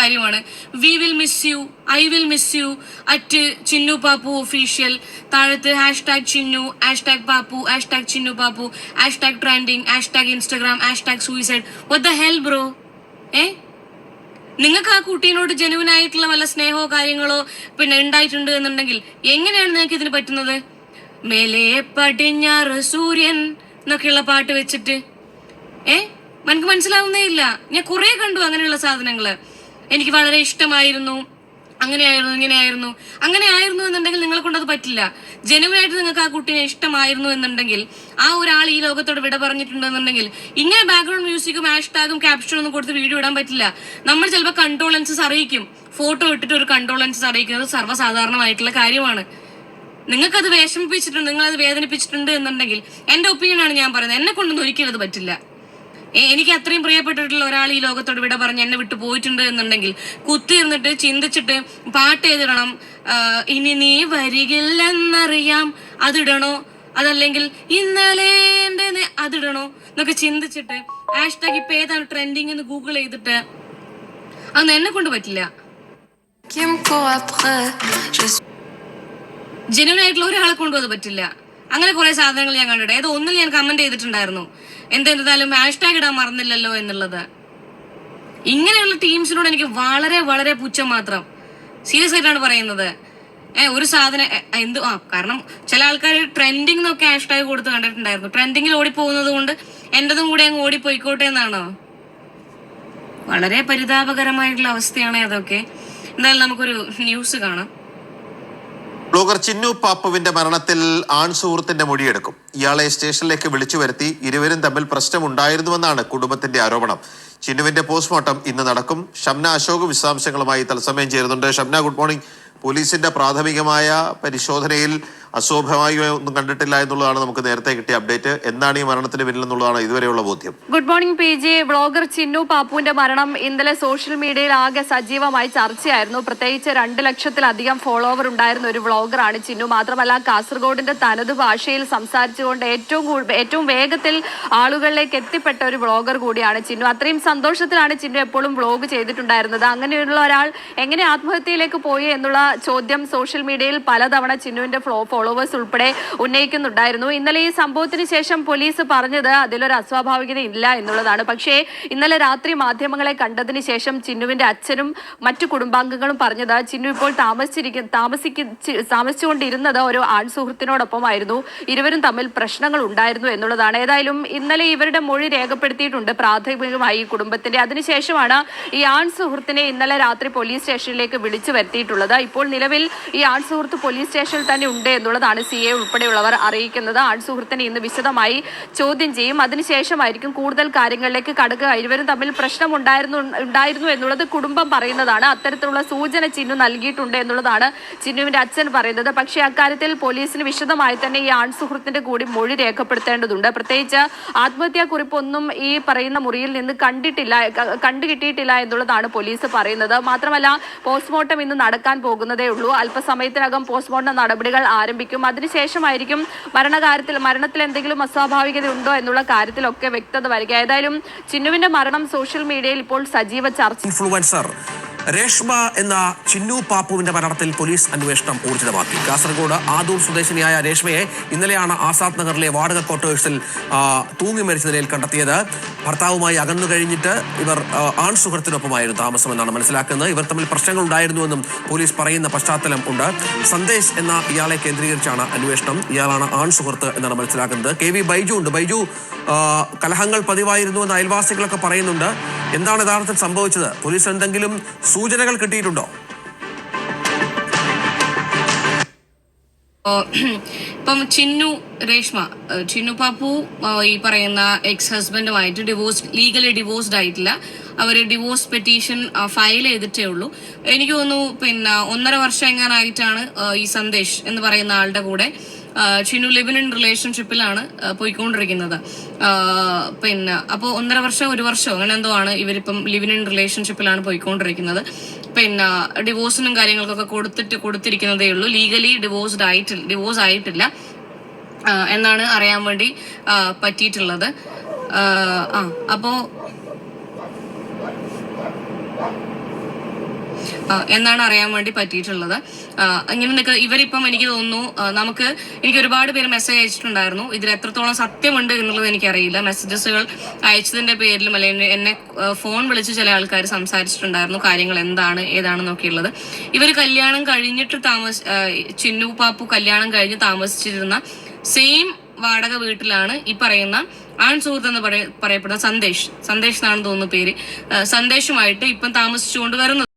കാര്യമാണ്. We will miss you I will miss you at Chinnu Pappu official താഴത്ത് hash tag Chinnu hash tag Pappu hash tag Chinnu Pappu hash tag trending hash tag Instagram hash tag suicide what the hell bro ഏ നിങ്ങൾക്ക് ആ കുട്ടീനോട് genuine വല്ല സ്നേഹമോ കാര്യങ്ങളോ പിന്നെ ഉണ്ടായിട്ടുണ്ട് എന്നുണ്ടെങ്കിൽ എങ്ങനെയാണ് നിങ്ങൾക്ക് ഇതിന് പറ്റുന്നത്? മേലെ പടിഞ്ഞാറ് സൂര്യൻ എന്നൊക്കെയുള്ള പാട്ട് വെച്ചിട്ട്. ഏ? നമുക്ക് മനസ്സിലാവുന്നേ ഇല്ല. ഞാൻ കുറെ കണ്ടു അങ്ങനെയുള്ള സാധനങ്ങൾ. എനിക്ക് വളരെ ഇഷ്ടമായിരുന്നു. അങ്ങനെയായിരുന്നു ഇങ്ങനെയായിരുന്നു. അങ്ങനെ ആയിരുന്നു എന്നുണ്ടെങ്കിൽ നിങ്ങളെ കൊണ്ടത് പറ്റില്ല. ജനുവനായിട്ട് നിങ്ങൾക്ക് ആ കുട്ടീനെ ഇഷ്ടമായിരുന്നു എന്നുണ്ടെങ്കിൽ ആ ഒരാൾ ഈ ലോകത്തോട് വിട പറഞ്ഞിട്ടുണ്ടെന്നുണ്ടെങ്കിൽ ഇങ്ങനെ ബാക്ക്ഗ്രൗണ്ട് മ്യൂസിക്കും ഹാഷ് ടാഗും ക്യാപ്ഷനും ഒന്നും കൊടുത്ത് വീഡിയോ ഇടാൻ പറ്റില്ല. നമ്മൾ ചിലപ്പോൾ കണ്ടോളൻസസ് അറിയിക്കും. ഫോട്ടോ ഇട്ടിട്ട് ഒരു കണ്ടോളൻസസ് അറിയിക്കുന്നത് സർവസാധാരണമായിട്ടുള്ള കാര്യമാണ്. നിങ്ങൾക്കത് വിഷമിപ്പിച്ചിട്ടുണ്ട് നിങ്ങളത് വേദനിപ്പിച്ചിട്ടുണ്ട് എന്നുണ്ടെങ്കിൽ എന്റെ ഒപ്പീനിയൻ ആണ് ഞാൻ പറയുന്നത്. എന്നെ കൊണ്ടൊന്നും ഒരിക്കലും അത് പറ്റില്ല. എനിക്ക് അത്രയും പ്രിയപ്പെട്ടിട്ടുള്ള ഒരാൾ ഈ ലോകത്തോട് വിട പറഞ്ഞ് എന്നെ വിട്ടു പോയിട്ടുണ്ട് എന്നുണ്ടെങ്കിൽ കുത്തിയിരുന്നിട്ട് ചിന്തിച്ചിട്ട് പാട്ട് എഴുതിടണം ഇനി നീ വരികില്ലെന്നറിയാം. അതിടണോ? അതല്ലെങ്കിൽ ഇന്നലെ അതിടണോ? എന്നൊക്കെ ചിന്തിച്ചിട്ട് ഹാഷ്ടാഗ് ഇപ്പൊ ഏതാണ് ട്രെൻഡിങ് എന്ന് ഗൂഗിൾ ചെയ്തിട്ട് അന്ന് എന്നെ കൊണ്ട് പറ്റില്ല. ആയിട്ടുള്ള ഒരാളെ കൊണ്ടുപോകാൻ പറ്റില്ല. അങ്ങനെ കുറെ സാധനങ്ങൾ ഞാൻ കണ്ടിട്ട് ഏതോ ഒന്നിൽ ഞാൻ കമന്റ് ചെയ്തിട്ടുണ്ടായിരുന്നു. എന്തെന്തായാലും ഹാഷ്ടാഗ് ഇടാൻ മറന്നില്ലല്ലോ എന്നുള്ളത്. ഇങ്ങനെയുള്ള ടീംസിനോട് എനിക്ക് വളരെ വളരെ പുച്ഛം മാത്രം. സീരിയസ് ആയിട്ടാണ് പറയുന്നത്. ഏ ഒരു സാധനം എന്തു ആ കാരണം ചില ആൾക്കാർ ട്രെൻഡിങ് എന്നൊക്കെ ഹാഷ്ടാഗ് കൊടുത്ത് കണ്ടിട്ടുണ്ടായിരുന്നു. ട്രെൻഡിങ്ങിൽ ഓടിപ്പോകുന്നത് കൊണ്ട് എന്റതും കൂടെ അങ്ങ് ഓടിപ്പോയിക്കോട്ടെ എന്നാണോ? വളരെ പരിതാപകരമായിട്ടുള്ള അവസ്ഥയാണ് അതൊക്കെ. എന്തായാലും നമുക്കൊരു ന്യൂസ് കാണാം. ബ്ലോഗർ ചിന്നു പാപ്പുവിന്റെ മരണത്തിൽ ആൺ സുഹൃത്തിന്റെ മൊഴിയെടുക്കും. ഇയാളെ സ്റ്റേഷനിലേക്ക് വിളിച്ചു വരുത്തി ഇരുവരും തമ്മിൽ പ്രശ്നമുണ്ടായിരുന്നുവെന്നാണ് കുടുംബത്തിന്റെ ആരോപണം. ചിന്നുവിന്റെ പോസ്റ്റ്മോർട്ടം ഇന്ന് നടക്കും. ഷംന അശോക് വിശദാംശങ്ങളുമായി തത്സമയം ചേരുന്നുണ്ട്. Shamna good morning. പോലീസിന്റെ പ്രാഥമികമായ പരിശോധനയിൽ അശോഭമായി ഒന്നും കണ്ടിട്ടില്ല എന്നുള്ളതാണ് നമുക്ക് നേരത്തെ കിട്ടിയ അപ്ഡേറ്റ്. എന്താണ് ഈ മരണത്തിന് പിന്നിലെന്നുള്ളതാണ് ഇതുവരെയുള്ള ബോധ്യം. Good morning P G vlogger Chinnu പാപ്പുവിന്റെ മരണം ഇന്നലെ സോഷ്യൽ മീഡിയയിൽ ആകെ സജീവമായി ചർച്ചയായിരുന്നു. പ്രത്യേകിച്ച് രണ്ട് ലക്ഷത്തിലധികം ഫോളോവർ ഉണ്ടായിരുന്ന ഒരു വ്ളോഗറാണ് ചിന്നു മാത്രമല്ല കാസർഗോഡിന്റെ തനത് ഭാഷയിൽ സംസാരിച്ചുകൊണ്ട് ഏറ്റവും ഏറ്റവും വേഗത്തിൽ ആളുകളിലേക്ക് എത്തിപ്പെട്ട ഒരു വ്ളോഗർ കൂടിയാണ് ചിന്നു അത്രയും സന്തോഷത്തിലാണ് ചിന്നു എപ്പോഴും വ്ളോഗ് ചെയ്തിട്ടുണ്ടായിരുന്നത്. അങ്ങനെയുള്ള ഒരാൾ എങ്ങനെ ആത്മഹത്യയിലേക്ക് പോയി എന്നുള്ള ചോദ്യം സോഷ്യൽ മീഡിയയിൽ പലതവണ ചിന്നുവിന്റെ ഫ്ലോ ഫോളോവേഴ്സ് ഉൾപ്പെടെ ഉന്നയിക്കുന്നുണ്ടായിരുന്നു. ഇന്നലെ ഈ സംഭവത്തിന് ശേഷം പോലീസ് പറഞ്ഞത് അതിലൊരു അസ്വാഭാവികത ഇല്ല എന്നുള്ളതാണ്. പക്ഷേ ഇന്നലെ രാത്രി മാധ്യമങ്ങളെ കണ്ടതിന് ശേഷം ചിന്നുവിന്റെ അച്ഛനും മറ്റു കുടുംബാംഗങ്ങളും പറഞ്ഞത് ചിന്നു ഇപ്പോൾ താമസിച്ചിരിക്കും താമസിക്ക താമസിച്ചുകൊണ്ടിരുന്നത് ഒരു ആൺ സുഹൃത്തിനോടൊപ്പമായിരുന്നു ഇരുവരും തമ്മിൽ പ്രശ്നങ്ങൾ ഉണ്ടായിരുന്നു എന്നുള്ളതാണ്. ഏതായാലും ഇന്നലെ ഇവരുടെ മൊഴി രേഖപ്പെടുത്തിയിട്ടുണ്ട് പ്രാഥമികമായി കുടുംബത്തിന്റെ. അതിനുശേഷമാണ് ഈ ആൺ സുഹൃത്തിനെ ഇന്നലെ രാത്രി പോലീസ് സ്റ്റേഷനിലേക്ക് വിളിച്ചു വരുത്തിയിട്ടുള്ളത്. ഇപ്പോൾ നിലവിൽ ഈ ആൺ സുഹൃത്ത് പോലീസ് സ്റ്റേഷനിൽ തന്നെ ഉണ്ട് എന്നുള്ളതാണ് സി എ ഉൾപ്പെടെയുള്ളവർ അറിയിക്കുന്നത്. ആൺ സുഹൃത്തിനെ ഇന്ന് വിശദമായി ചോദ്യം ചെയ്യും. അതിനുശേഷമായിരിക്കും കൂടുതൽ കാര്യങ്ങളിലേക്ക് കടക്കുക. ഇരുവരും തമ്മിൽ പ്രശ്നം ഉണ്ടായിരുന്നു എന്നുള്ളത് കുടുംബം പറയുന്നതാണ്. അത്തരത്തിലുള്ള സൂചന ചിന്നു നൽകിയിട്ടുണ്ട് എന്നുള്ളതാണ് ചിന്നുവിന്റെ അച്ഛൻ പറയുന്നത്. പക്ഷേ അക്കാര്യത്തിൽ പോലീസിന് വിശദമായി തന്നെ ഈ ആൺ സുഹൃത്തിന്റെ കൂടി മൊഴി രേഖപ്പെടുത്തേണ്ടതുണ്ട്. പ്രത്യേകിച്ച് ആത്മഹത്യാ കുറിപ്പൊന്നും ഈ പറയുന്ന മുറിയിൽ നിന്ന് കണ്ടിട്ടില്ല കണ്ടു കിട്ടിയിട്ടില്ല എന്നുള്ളതാണ് പോലീസ് പറയുന്നത്. മാത്രമല്ല പോസ്റ്റ്മോർട്ടം ഇന്ന് നടക്കാൻ പോകുന്നതേ ഉള്ളൂ. അല്പസമയത്തിനകം പോസ്റ്റ്മോർട്ടം നടപടികൾ ആരംഭിക്കും. അതിനുശേഷമായിരിക്കും മരണകാര്യത്തിൽ മരണത്തിൽ എന്തെങ്കിലും അസ്വാഭാവികത ഉണ്ടോ എന്നുള്ള കാര്യത്തിലൊക്കെ വ്യക്തത വരിക. ഏതായാലും ചിന്നുവിന്റെ മരണം സോഷ്യൽ മീഡിയയിൽ ഇപ്പോൾ സജീവ ചർച്ച ഇൻഫ്ലുവൻസർ രേഷ്മ എന്ന ചിന്നു പാപ്പുവിന്റെ മരണത്തിൽ പോലീസ് അന്വേഷണം ഊർജിതമാക്കി. കാസർഗോഡ് ആദൂർ സ്വദേശിനിയായ രേഷ്മയെ ഇന്നലെയാണ് ആസാദ് നഗറിലെ വാടക ക്വാർട്ടേഴ്സിൽ തൂങ്ങി മരിച്ച നിലയിൽ കണ്ടെത്തിയത്. ഭർത്താവുമായി അകന്നു കഴിഞ്ഞിട്ട് ഇവർ ആൺ സുഹൃത്തിനൊപ്പമായിരുന്നു താമസമെന്നാണ് മനസ്സിലാക്കുന്നത്. ഇവർ തമ്മിൽ പ്രശ്നങ്ങൾ ഉണ്ടായിരുന്നുവെന്നും പോലീസ് പറയുന്ന പശ്ചാത്തലം ഉണ്ട്. സന്ദേശ് എന്ന ഇയാളെ കേന്ദ്രീകരിച്ചാണ് അന്വേഷണം. ഇയാളാണ് ആൺ സുഹൃത്ത് എന്നാണ് മനസ്സിലാക്കുന്നത്. കെ വി ബൈജു ഉണ്ട്. ബൈജു കലഹങ്ങൾ പതിവായിരുന്നു എന്ന് അയൽവാസികളൊക്കെ പറയുന്നുണ്ട്. എന്താണ് യഥാർത്ഥത്തിൽ സംഭവിച്ചത്? പോലീസ് എന്തെങ്കിലും സൂചനകൾ കിട്ടിയിട്ടുണ്ടോ? ഇപ്പം ചിന്നു രേഷ്മ ചിന്നു പാപ്പു ഈ പറയുന്ന എക്സ് ഹസ്ബൻഡുമായിട്ട് ഡിവോഴ്സ് ലീഗലി ഡിവോഴ്സ്ഡ് ആയിട്ടില്ല അവർ ഡിവോഴ്സ് പെറ്റീഷൻ ഫയൽ ചെയ്തിട്ടേ ഉള്ളൂ. എനിക്ക് തോന്നുന്നു പിന്നെ ഒന്നര വർഷം എങ്ങാനായിട്ടാണ് ഈ സന്ദേശ് എന്ന് പറയുന്ന ആളുടെ കൂടെ ചിന്നു ലിവിൻ ഇൻ റിലേഷൻഷിപ്പിലാണ് പോയിക്കൊണ്ടിരിക്കുന്നത്. പിന്നെ അപ്പോൾ ഒന്നര വർഷം ഒരു വർഷം അങ്ങനെ എന്തോ ആണ് ഇവരിപ്പം ലിവിൻ ഇൻ റിലേഷൻഷിപ്പിലാണ് പോയിക്കൊണ്ടിരിക്കുന്നത്. പിന്നെ ഡിവോഴ്സിനും കാര്യങ്ങൾക്കൊക്കെ കൊടുത്തിട്ട് കൊടുത്തിരിക്കുന്നതേ ഉള്ളൂ. ലീഗലി ഡിവോഴ്സ്ഡ് ആയിട്ടില്ല ഡിവോഴ്സ് ആയിട്ടില്ല. എന്നാണ് അറിയാൻ വേണ്ടി പറ്റിയിട്ടുള്ളത്. ആ ആ, അപ്പോ ആ, എന്നാണ് അറിയാൻ വേണ്ടി പറ്റിയിട്ടുള്ളത്. ഇങ്ങനെ നിൽക്കുക ഇവരിപ്പം എനിക്ക് തോന്നുന്നു നമുക്ക് എനിക്ക് ഒരുപാട് പേര് മെസ്സേജ് അയച്ചിട്ടുണ്ടായിരുന്നു. ഇതിൽ എത്രത്തോളം സത്യമുണ്ട് എന്നുള്ളത് എനിക്കറിയില്ല. മെസ്സേജസുകൾ അയച്ചതിന്റെ പേരിലും അല്ലെങ്കിൽ എന്നെ ഫോൺ വിളിച്ച് ചില ആൾക്കാർ സംസാരിച്ചിട്ടുണ്ടായിരുന്നു. കാര്യങ്ങൾ എന്താണ് ഏതാണെന്നൊക്കെയുള്ളത് ഇവർ കല്യാണം കഴിഞ്ഞിട്ട് താമസ ചിന്നു പാപ്പു കല്യാണം കഴിഞ്ഞ് താമസിച്ചിരുന്ന സെയിം വാടക വീട്ടിലാണ് ഈ പറയുന്ന ആൺ സുഹൃത്ത് എന്ന് പറയ- പറയപ്പെടുന്ന സന്ദേശ്. സന്ദേശ് എന്നാണ് തോന്നുന്നു പേര്. സന്ദേശുമായിട്ട് ഇപ്പം താമസിച്ചുകൊണ്ട് വരുന്നത്.